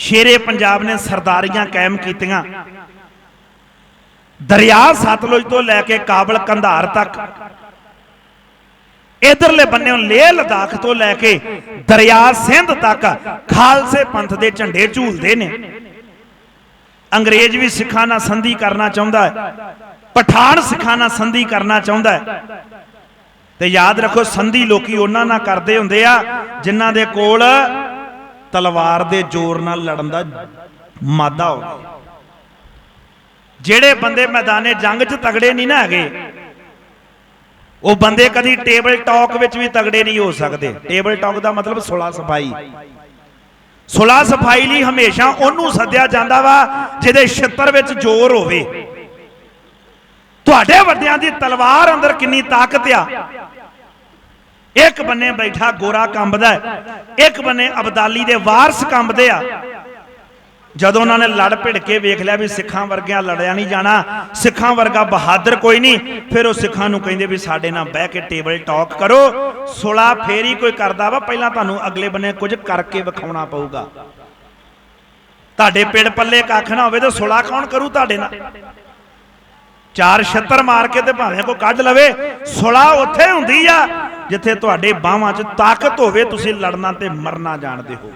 ਸ਼ੇਰੇ ਪੰਜਾਬ ਨੇ ਸਰਦਾਰੀਆਂ ਕਾਇਮ ਕੀਤੀਆਂ। ਦਰਿਆ ਸਤਲੁਜ ਤੋਂ ਲੈ ਕੇ ਕਾਬਲ ਕੰਧਾਰ ਤੱਕ। ਇਧਰਲੇ ਬੰਨੇੋਂ ਲੇਹ ਲਦਾਖ ਤੋਂ ਲੈ ਕੇ ਦਰਿਆ ਸਿੰਧ ਤੱਕ ਖਾਲਸੇ ਪੰਥ ਦੇ ਝੰਡੇ ਝੂਲਦੇ ਨੇ। ਅੰਗਰੇਜ਼ ਵੀ ਸਿੱਖਾਂ ਨਾਲ ਸੰਧੀ ਕਰਨਾ ਚਾਹੁੰਦਾ ਹੈ। ਪਠਾਨ ਸਿੱਖਾਂ ਨਾਲ ਸੰਧੀ ਕਰਨਾ ਚਾਹੁੰਦਾ ਹੈ। ਤੇ ਯਾਦ ਰੱਖੋ, ਸੰਧੀ ਲੋਕੀ ਉਹਨਾਂ ਨਾਲ ਕਰਦੇ ਹੁੰਦੇ ਆ, ਜਿਨ੍ਹਾਂ ਦੇ ਕੋਲ ਤਲਵਾਰ ਦੇ ਜ਼ੋਰ ਨਾਲ ਲੜਨ ਦਾ ਮਾਦਾ ਹੋਵੇ ਜਿਹੜੇ ਬੰਦੇ ਮੈਦਾਨੇ ਜੰਗ 'ਚ ਤਗੜੇ ਨਹੀਂ ਨਾ ਹੈਗੇ, ਉਹ ਬੰਦੇ ਕਦੀ ਟੇਬਲ ਟਾਕ ਵਿੱਚ ਵੀ ਤਗੜੇ ਨਹੀਂ ਹੋ ਸਕਦੇ। ਟੇਬਲ ਟਾਕ ਦਾ ਮਤਲਬ ਸੁਲਾ ਸਫ਼ਾਈ। ਸੁਲਾ ਸਫ਼ਾਈ ਲਈ ਹਮੇਸ਼ਾ ਉਹਨੂੰ ਸੱਦਿਆ ਜਾਂਦਾ ਵਾ, ਜਿਹਦੇ ਛਿੱਤਰ ਵਿੱਚ ਜ਼ੋਰ ਹੋਵੇ। ਤੁਹਾਡੇ ਵੱਡਿਆਂ ਦੀ ਤਲਵਾਰ ਅੰਦਰ ਕਿੰਨੀ ਤਾਕਤ ਆ? ਇੱਕ ਬੰਨੇ ਬੈਠਾ ਗੋਰਾ ਕੰਬਦਾ ਇੱਕ ਬੰਨੇ ਅਬਦਾਲੀ ਦੇ ਵਾਰਸ ਕੰਬਦੇ ਆ। ਜਦੋਂ ਉਹਨਾਂ ਨੇ ਲੜ ਭਿੜ ਕੇ ਵੇਖ ਲਿਆ ਵੀ ਸਿੱਖਾਂ ਵਰਗਿਆਂ ਲੜਿਆ ਨਹੀਂ ਜਾਣਾ, ਸਿੱਖਾਂ ਵਰਗਾ ਬਹਾਦਰ ਕੋਈ ਨਹੀਂ, ਫਿਰ ਉਹ ਸਿੱਖਾਂ ਨੂੰ ਕਹਿੰਦੇ ਵੀ ਸਾਡੇ ਨਾਲ ਬਹਿ ਕੇ ਟੇਬਲ ਟਾਕ ਕਰੋ, ਸੁਲਾ ਫੇਰ ਹੀ ਕੋਈ ਕਰਦਾ ਵਾ, ਪਹਿਲਾਂ ਤੁਹਾਨੂੰ ਅਗਲੇ ਬੰਨੇ ਕੁਝ ਕਰਕੇ ਵਿਖਾਉਣਾ ਪਊਗਾ। ਤੁਹਾਡੇ ਪਿੜ ਪੱਲੇ ਕੱਖ ਨਾ ਹੋਵੇ ਤਾਂ ਸੁਲਾ ਕੌਣ ਕਰੂ ਤੁਹਾਡੇ ਨਾਲ? ਚਾਰ ਛੱਤਰ ਮਾਰ ਕੇ ਤੇ ਭਾਵੇਂ ਕੋ ਕੱਢ ਲਵੇ, ਸੁਲਾ ਉੱਥੇ ਹੁੰਦੀ ਆ ਜਿੱਥੇ ਤੁਹਾਡੇ ਬਾਹਾਂ 'ਚ ਤਾਕਤ ਹੋਵੇ ਤੁਸੀਂ ਲੜਨਾ ਤੇ ਮਰਨਾ ਜਾਣਦੇ ਹੋ